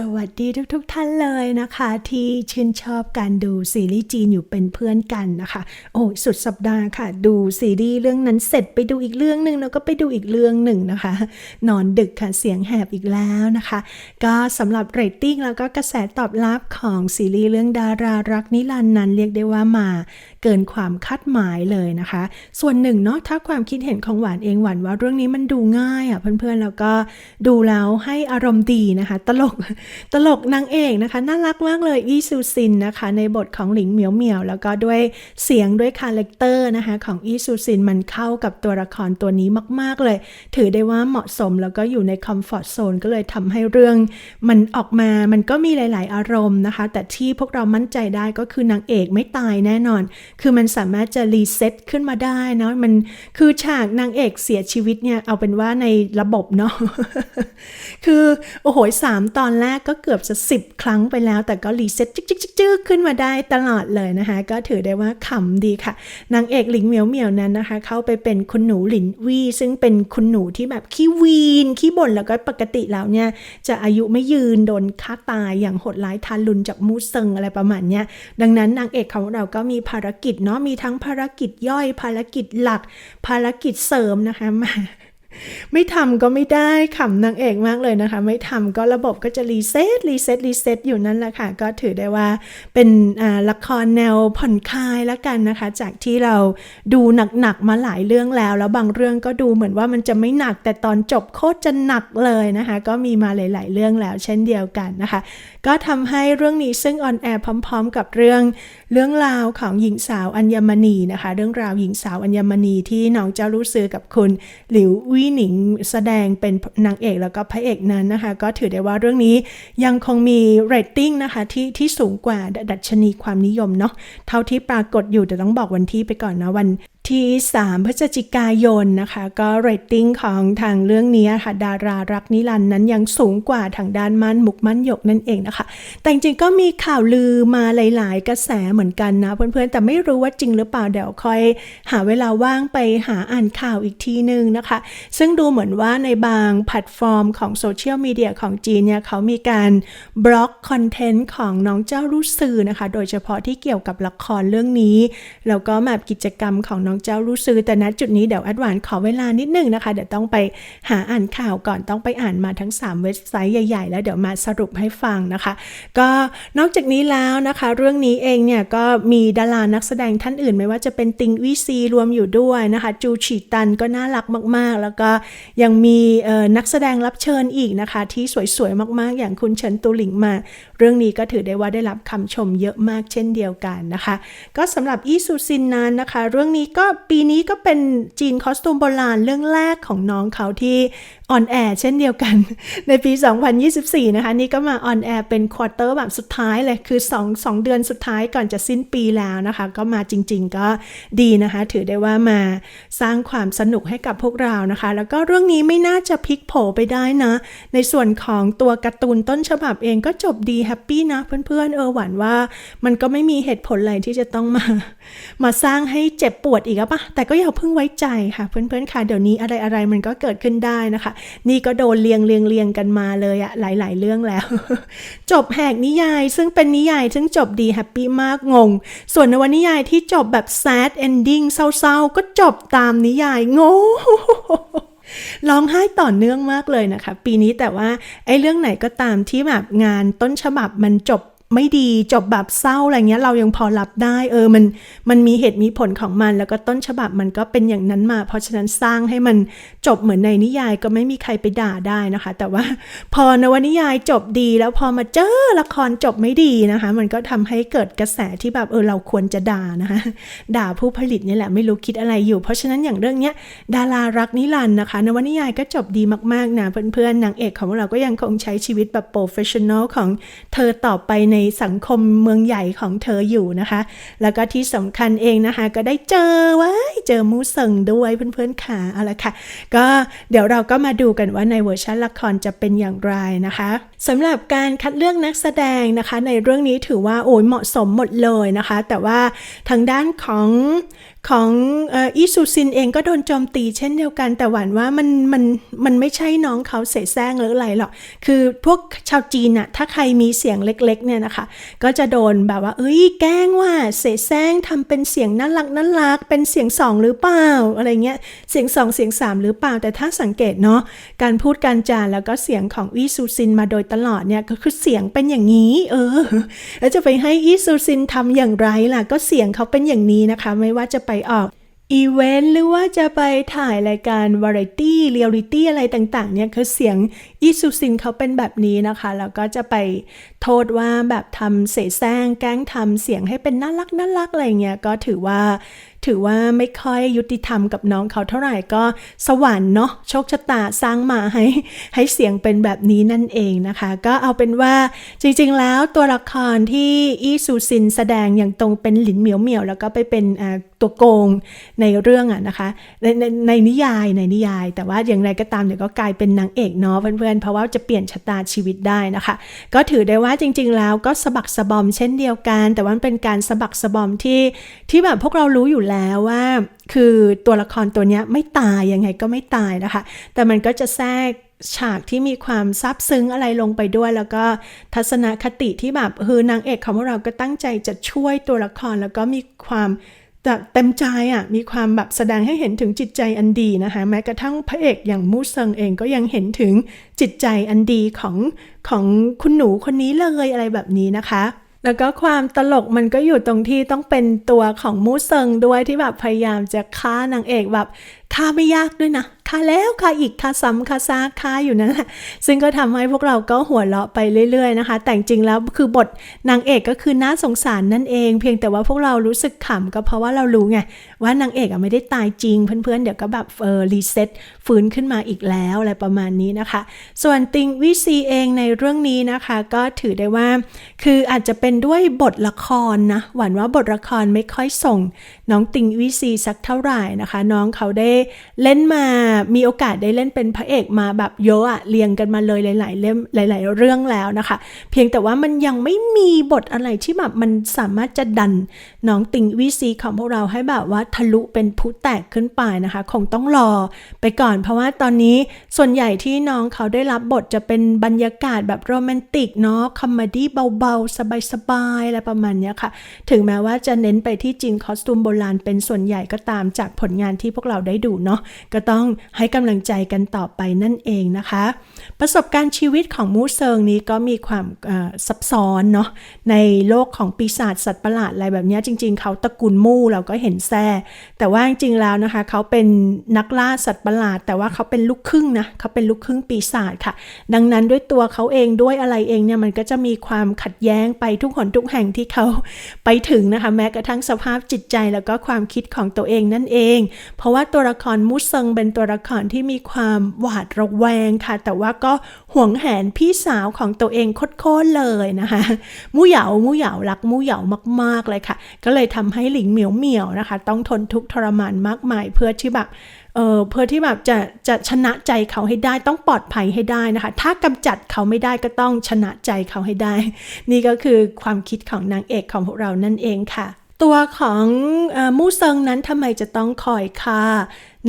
สวัสดีทุกๆทท่านเลยนะคะ ที่ชื่นชอบการดูซีรีส์จีนอยู่เป็นเพื่อนกันนะคะ โอ้สุดสัปดาห์ค่ะ ดูซีรีส์เรื่องนั้นเสร็จไปดูอีกเรื่องหนึ่งแล้วก็ไปดูอีกเรื่องหนึ่งนะคะ นอนดึกค่ะเสียงแหบอีกแล้วนะคะ ก็สำหรับเรตติ้งแล้วก็กระแสตอบรับของซีรีส์เรื่องดารารักนิรันดร์นั้นเรียกได้ว่ามาเกินความคาดหมายเลยนะคะ ส่วนหนึ่งเนาะถ้าความคิดเห็นของหวานเองหวานว่าเรื่องนี้มันดูง่ายอะเพื่อนๆแล้วก็ดูแล้วให้อารมณ์ดีนะคะ ตลกตลกนางเอกนะคะน่ารักมากเลยอีซูซินนะคะ ในบทของหลิงเหมียวเหมียวแล้วก็ด้วยเสียงด้วยคาแรคเตอร์นะคะของอีซูซินมันเข้ากับตัวละครตัวนี้มาก ๆ เลย ถือได้ว่าเหมาะสมแล้วก็อยู่ในคอมฟอร์ทโซนก็เลยทำให้เรื่อง มันออกมามันก็มีหลาย ๆ อารมณ์นะคะ แต่ที่พวกเรามั่นใจได้ก็คือนางเอกไม่ตายแน่นอน คือมันสามารถจะรีเซ็ตขึ้นมาได้นะมันคือฉากนางเอกเสียชีวิตเนี่ยเอาเป็นว่าในระบบเนาะคือโอ้โหสามตอนแรกก็เกือบจะสิบครั้งไปแล้ว แต่ก็รีเซ็ตจึ๊กๆๆขึ้นมาได้ตลอดเลยนะคะ ก็ถือได้ว่าขำดีค่ะ นางเอกหลิงเหมียวเหมียวนั้นนะคะ เข้าไปเป็นคุณหนูหลินวี ซึ่งเป็นคุณหนูที่แบบขี้วีน ขี้บ่นแล้วก็ปกติแล้วเนี่ย จะอายุไม่ยืนโดนฆ่าตายอย่างโหดร้ายทารุณจากมูเซิงอะไรประมาณเนี้ยดังนั้นนางเอกของเราก็มีภารกิจเนาะมีทั้งภารกิจย่อยภารกิจหลัก ภารกิจเสริมนะคะมา ไม่ทำก็ไม่ได้ขำนางเอกมากเลยนะคะ ไม่ทำก็ระบบก็จะรีเซ็ตรีเซ็ตรีเซ็ตอยู่นั่นแหละค่ะ ก็ถือได้ว่าเป็นละครแนวผ่อนคลายล้วกันนะคะ จากที่เราดูหนักๆมาหลายเรื่องแล้ว แล้วบางเรื่องก็ดูเหมือนว่ามันจะไม่หนักแต่ตอนจบโคตรจะหนักเลยนะคะ ก็มีมาหลาย ๆ เรื่องแล้ว เช่นเดียวกันนะคะ ก็ทำให้เรื่องนี้ซึ่งออนแอร์พร้อม ๆ กับเรื่องเรื่องราวของหญิงสาวอัญมณีนะคะ เรื่องราวหญิงสาวอัญมณีที่น้องเจ้ารู้ซื้อกับคุณหลิววิหนิงแสดงเป็นนางเอกแล้วก็พระเอกนั้นนะคะ ก็ถือได้ว่าเรื่องนี้ยังคงมีเรตติ้งนะคะที่ที่สูงกว่าดัชนีความนิยมเนาะเท่าที่ปรากฏอยู่แต่ต้องบอกวันที่ไปก่อนนะวัน ที่ 3 พฤศจิกายนนะคะ ก็เรตติ้งของทางเรื่องนี้ค่ะ ดารารักนิรันดร์นั้นยังสูงกว่าทางด้านมั่นมุกมั่นหยกนั่นเองนะคะ แต่จริงก็มีข่าวลือมาหลาย ๆ กระแสเหมือนกันนะเพื่อนๆ แต่ไม่รู้ว่าจริงหรือเปล่าเดี๋ยวคอย หาเวลาว่างไปหาอ่านข่าวอีกทีนึงนะคะ ซึ่งดูเหมือนว่าในบางแพลตฟอร์มของโซเชียลมีเดียของจีนเนี่ยเขามีการบล็อกคอนเทนต์ของน้องเจ้ารู้สื่อนะคะ โดยเฉพาะที่เกี่ยวกับละครเรื่องนี้แล้วก็แบบกิจกรรมของน้องเจ้ารู้สื่อแต่ณจุดนี้เดี๋ยวแอดวานขอเวลานิดนึงนะคะ เดี๋ยวต้องไปหาอ่านข่าวก่อนต้องไปอ่านมาทั้ง 3 เว็บไซต์ใหญ่ ๆ แล้วเดี๋ยวมาสรุปให้ฟังนะคะ ก็นอกจากนี้แล้วนะคะ เรื่องนี้เองเนี่ยก็มีดารานักแสดงท่านอื่น ไม่ว่าจะเป็นติงวิซีรวมอยู่ด้วยนะคะ จูฉีตันก็น่ารักมากๆ แล้วก็ยังมีนักแสดงรับเชิญอีกนะคะ ที่สวยๆมากๆ อย่างคุณเฉินตูหลิงมา เรื่องนี้ก็ถือได้ว่าได้รับคำชมเยอะมากเช่นเดียวกันนะคะ ก็สำหรับอีซูซินนั้นนะคะ เรื่องนี้ก็ปีนี้ก็เป็นจีนคอสตูมโบราณเรื่องแรกของน้องเขาที่ออนแอร์เช่นเดียวกัน ในปี 2024 นะคะ นี่ก็มาออนแอร์เป็นควอเตอร์แบบสุดท้ายเลย คือ 2 2 เดือนสุดท้ายก่อนจะสิ้นปีแล้วนะคะ ก็มาจริง ๆ ก็ดีนะคะ ถือได้ว่ามาสร้างความสนุกให้กับพวกเรานะคะ แล้วก็เรื่องนี้ไม่น่าจะพลิกโผไปได้นะ ในส่วนของตัวการ์ตูนต้นฉบับเองก็จบดีแฮปปี้นะเพื่อนๆเออหวานว่า มันก็ไม่มีเหตุผลอะไรที่จะต้องมา มาสร้างให้เจ็บปวดอีกอะปะแต่ก็อย่าเพิ่งไว้ใจค่ะเพื่อนๆค่ะเดี๋ยวนี้อะไรอะไรมันก็เกิดขึ้นได้นะคะนี่ก็โดนเลียงเลียงเลียงกันมาเลยอะหลาย ๆ เรื่องแล้ว จบแหกนิยาย ซึ่งเป็นนิยายซึ่งจบดีแฮปปี้มากงง ส่วนนวนิยายที่จบแบบ sad ending เศร้าๆ ก็จบตามนิยายงงร้องไห้ต่อเนื่องมากเลยนะคะ ปีนี้แต่ว่าไอ้เรื่องไหนก็ตามที่แบบงานต้นฉบับมันจบ ไม่ดีจบแบบเศร้าอะไรเงี้ย เรายังพอรับได้เออมันมันมีเหตุมีผลของมัน แล้วก็ต้นฉบับมันก็เป็นอย่างนั้นมา เพราะฉะนั้นสร้างให้มันจบเหมือนในนิยายก็ไม่มีใครไปด่าได้นะคะ แต่ว่าพอนวนิยายจบดีแล้วพอมาเจอละครจบไม่ดีนะคะ มันก็ทำให้เกิดกระแสที่แบบเออเราควรจะด่านะคะด่าผู้ผลิตนี่แหละไม่รู้คิดอะไรอยู่ เพราะฉะนั้นอย่างเรื่องเนี้ยดารารักนิรันด์นะคะ นวนิยายก็จบดีมากๆนะเพื่อนๆนางเอกของเราก็ยังคงใช้ชีวิตแบบโปรเฟชชั่นอลของเธอต่อไปในในสังคมเมืองใหญ่ของเธออยู่นะคะ แล้วก็ที่สำคัญเองนะคะ ก็ได้เจอไว้เจอมูเซิงด้วยเพื่อนๆขาเอาละค่ะ ก็เดี๋ยวเราก็มาดูกันว่าในเวอร์ชันละครจะเป็นอย่างไรนะคะสำหรับการคัดเลือกนักแสดงนะคะ ในเรื่องนี้ถือว่าโอ้ยเหมาะสมหมดเลยนะคะ แต่ว่าทางด้านของ ของอ่ออีซูซินเองก็โดนโจมตีเช่นเดียวกันแต่หวานว่ามันมันมันไม่ใช่น้องเขาเสแสร้งหรืออะไรหรอก คือพวกชาวจีนอะถ้าใครมีเสียงเล็กๆเนี่ยนะคะ ก็จะโดนแบบว่า เอ้ยแกล้งว่าเสแสร้งทำเป็นเสียงน่ารักน่ารักเป็นเสียงสองหรือเปล่าอะไรเงี้ยเสียงสองเสียงสามหรือเปล่า แต่ถ้าสังเกตเนาะการพูดการจาแล้วก็เสียงของอีซูซินมาโดยตลอดเนี่ยก็คือเสียงเป็นอย่างนี้ เออแล้วจะไปให้อีซูซินทำอย่างไรล่ะ ก็เสียงเขาเป็นอย่างนี้นะคะ ไม่ว่าจะไปออกอีเวนต์หรือว่าจะไปถ่ายรายการวาไรตี้เรียลิตี้อะไรต่างๆเนี่ยคือเสียงอิสุซินเขาเป็นแบบนี้นะคะ แล้วก็จะไปโทษว่าแบบทำเสแสร้งแกล้งทำเสียงให้เป็นน่ารักน่ารักอะไรเงี้ยก็ถือว่า ถือว่าไม่ค่อยยุติธรรมกับน้องเขาเท่าไหร่ก็สวรรค์เนาะโชคชะตาสร้างมาให้ให้เสียงเป็นแบบนี้นั่นเองนะคะ ก็เอาเป็นว่าจริงๆแล้วตัวละครที่อีซูซินแสดงอย่างตรงเป็นหลินเหมียวเหมียวแล้วก็ไปเป็นตัวโกงในเรื่องอะนะคะในในในนิยายในนิยาย แต่ว่าอย่างไรก็ตามเดี๋ยวก็กลายเป็นนางเอกเนาะเพื่อนๆเพราะว่าจะเปลี่ยนชะตาชีวิตได้นะคะ ก็ถือได้ว่าจริง ๆ แล้วก็สะบักสะบอมเช่นเดียวกัน แต่ว่าเป็นการสะบักสะบอมที่ที่แบบพวกเรารู้อยู่แล้วว่า คือตัวละครตัวนี้ไม่ตายยังไงก็ไม่ตายนะคะ แต่มันก็จะแทรกฉากที่มีความซาบซึ้งอะไรลงไปด้วย แล้วก็ทัศนคติที่แบบคือนางเอกของพวกเราก็ตั้งใจจะช่วยตัวละครแล้วก็มีความเต็มใจอะมีความแบบแสดงให้เห็นถึงจิตใจอันดีนะคะ แม้กระทั่งพระเอกอย่างมูเซิงเองก็ยังเห็นถึงจิตใจอันดีของของคุณหนูคนนี้เลยอะไรแบบนี้นะคะ แล้วก็ความตลกมันก็อยู่ตรงที่ต้องเป็นตัวของมูเซิงด้วยที่แบบพยายามจะฆ่านางเอกแบบฆ่าไม่ยากด้วยนะ ฆ่าแล้วฆ่าอีกฆ่าซ้ำฆ่าซากฆ่าอยู่นั่นแหละซึ่งก็ทำให้พวกเราก็หัวเราะไปเรื่อย ๆนะคะ แต่จริงแล้วคือบทนางเอกก็คือน่าสงสารนั่นเอง เพียงแต่ว่าพวกเรารู้สึกขำก็เพราะว่าเรารู้ไงว่านางเอกอะไม่ได้ตายจริง เพื่อนๆเดี๋ยวก็แบบเออรีเซ็ตฟื้นขึ้นมาอีกแล้วอะไรประมาณนี้นะคะ ส่วนติงวิซีเองในเรื่องนี้นะคะ ก็ถือได้ว่า คืออาจจะเป็นด้วยบทละครนะหวั่นว่าบทละครไม่ค่อยส่ง น้องติงวิซีสักเท่าไหร่นะคะ น้องเขาได้เล่นมามีโอกาสได้เล่นเป็นพระเอกมาแบบเยอะอะเรียงกันมาเลยหลาย ๆ เล่มหลาย ๆ เรื่องแล้วนะคะ เพียงแต่ว่ามันยังไม่มีบทอะไรที่แบบมันสามารถจะดันน้องติงวิซีของพวกเราให้แบบว่าทะลุเป็นผู้แตกขึ้นไปนะคะ คงต้องรอไปก่อน เพราะว่าตอนนี้ส่วนใหญ่ที่น้องเขาได้รับบทจะเป็นบรรยากาศแบบโรแมนติกเนาะคอมเมดี้เบา ๆ สบาย ๆ อะไรประมาณเนี้ยค่ะ ถึงแม้ว่าจะเน้นไปที่จีนคอสตูมโบราณเป็นส่วนใหญ่ก็ตามจากผลงานที่พวกเราได้ดูเนาะก็ต้องให้กำลังใจกันต่อไปนั่นเองนะคะ ประสบการณ์ชีวิตของมูเซิงนี้ก็มีความซับซ้อนเนาะในโลกของปีศาจสัตว์ประหลาดอะไรแบบนี้จริง ๆ เขาตระกูลมู่เราก็เห็นแท้แต่ว่าจริงๆแล้วนะคะเขาเป็นนักล่าสัตว์ประหลาด แต่ว่าเขาเป็นลูกครึ่งนะเขาเป็นลูกครึ่งปีศาจค่ะ ดังนั้นด้วยตัวเขาเองด้วยอะไรเองเนี่ยมันก็จะมีความขัดแย้งไปทุกหนทุกแห่งที่เขาไปถึงนะคะแม้กระทั่งสภาพจิตใจแล้วก็ความคิดของตัวเองนั่นเอง เพราะว่าตัวละครมูเซิงเป็นตัวละครที่มีความหวาดระแวงค่ะ แต่ว่าก็ห่วงแหนพี่สาวของตัวเองโคตรเลยนะคะมู่เหยามู่เหยารักมู่เหยามาก ๆเลยค่ะ ก็เลยทำให้หลิงเหมียวเหมียวนะคะ ต้องทนทุกข์ทรมานมากมายเพื่อที่แบบเออเพื่อที่แบบจะจะชนะใจเขาให้ได้ต้องปลอดภัยให้ได้นะคะ ถ้ากำจัดเขาไม่ได้ก็ต้องชนะใจเขาให้ได้ นี่ก็คือความคิดของนางเอกของพวกเรานั่นเองค่ะ ตัวของออมู่เซิงนั้นทำไมจะต้องคอยฆ่า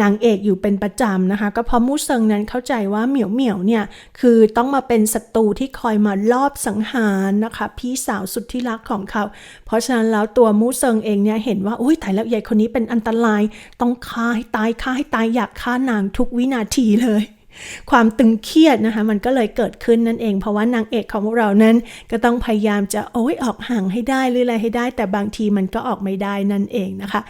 นางเอกอยู่เป็นประจำนะคะ ก็เพราะมู่เซิงนั้นเข้าใจว่าเหมียวเหมียวเนี่ย คือต้องมาเป็นศัตรูที่คอยมาลอบสังหารนะคะ พี่สาวสุดที่รักของเขา เพราะฉะนั้นแล้วตัวมู่เซิงเองเนี่ยเห็นว่าอุ้ยตายแล้วใหญ่คนนี้เป็นอันตราย ต้องฆ่าให้ตายฆ่าให้ตายอยากฆ่านางทุกวินาทีเลย ความตึงเครียดนะคะ มันก็เลยเกิดขึ้นนั่นเอง เพราะว่านางเอกของพวกเรานั้น ก็ต้องพยายามจะโอ้ยออกห่างให้ได้หรืออะไรให้ได้ แต่บางทีมันก็ออกไม่ได้นั่นเองนะคะ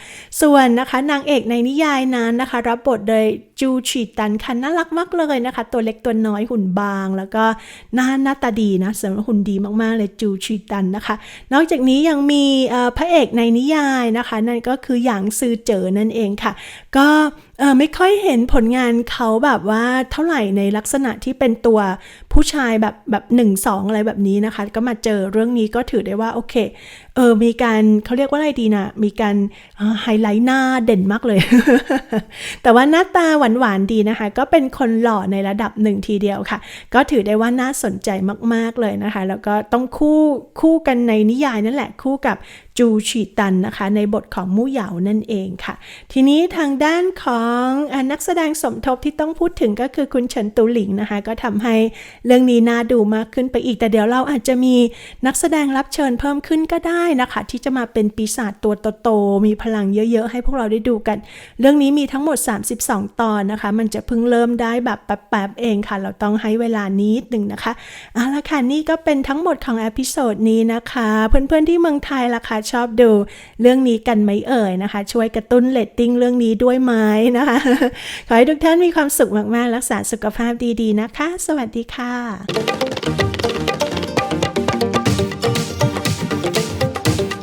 ส่วนนะคะนางเอกในนิยายนั้นนะคะ รับบทโดยจูชีตันค่ะน่ารักมากเลยนะคะ ตัวเล็กตัวน้อยหุ่นบาง แล้วก็หน้าหน้าตาดีนะสำหรับหุ่นดีมากๆเลยจูชีตันนะคะ นอกจากนี้ยังมีพระเอกในนิยายนะคะ นั่นก็คือหยางซือเจอนั่นเองค่ะ ก็ ไม่ค่อยเห็นผลงานเขาแบบว่าเท่าไหร่ในลักษณะที่เป็นตัวผู้ชายแบบแบบหนึ่งสองอะไรแบบนี้นะคะ ก็มาเจอเรื่องนี้ก็ถือได้ว่า โอเคเออมีการเขาเรียกว่าอะไรดีนะ มีการไฮไลท์หน้าเด่นมากเลย แต่ว่าหน้าตาหวานๆดีนะคะ ก็เป็นคนหล่อในระดับหนึ่งทีเดียวค่ะ ก็ถือได้ว่าน่าสนใจมากๆเลยนะคะ แล้วก็ต้องคู่คู่กันในนิยายนั่นแหละคู่กับจูชีตันนะคะ ในบทของมู่เหยานั่นเองค่ะ ทีนี้ทางด้านของอนักแสดงสมทบที่ต้องพูดถึงก็คือคุณเฉินตูหลิงนะคะ ก็ทำให้เรื่องนี้น่าดูมากขึ้นไปอีกแต่เดี๋ยวเราอาจจะมีนักแสดงรับเชิญเพิ่มขึ้นก็ได้นะคะ ที่จะมาเป็นปีศาจตัวโตๆมีพลังเยอะๆ ให้พวกเราได้ดูกัน เรื่องนี้มีทั้งหมด 32 ตอนนะคะ มันจะเพิ่งเริ่มได้แบบแป๊บๆเองค่ะ เราต้องให้เวลานิดหนึ่งนะคะเอาละค่ะนี่ก็เป็นทั้งหมดของอพิโซดนี้นะคะ เพื่อนๆที่เมืองไทยล่ะค่ะชอบดูเรื่องนี้กันไหมเอ่ยนะคะ ช่วยกระตุ้นเลตติ้งเรื่องนี้ด้วยไหมนะคะขอให้ทุกท่านมีความสุขมากๆ รักษาสุขภาพดีๆนะคะ สวัสดีค่ะ啊。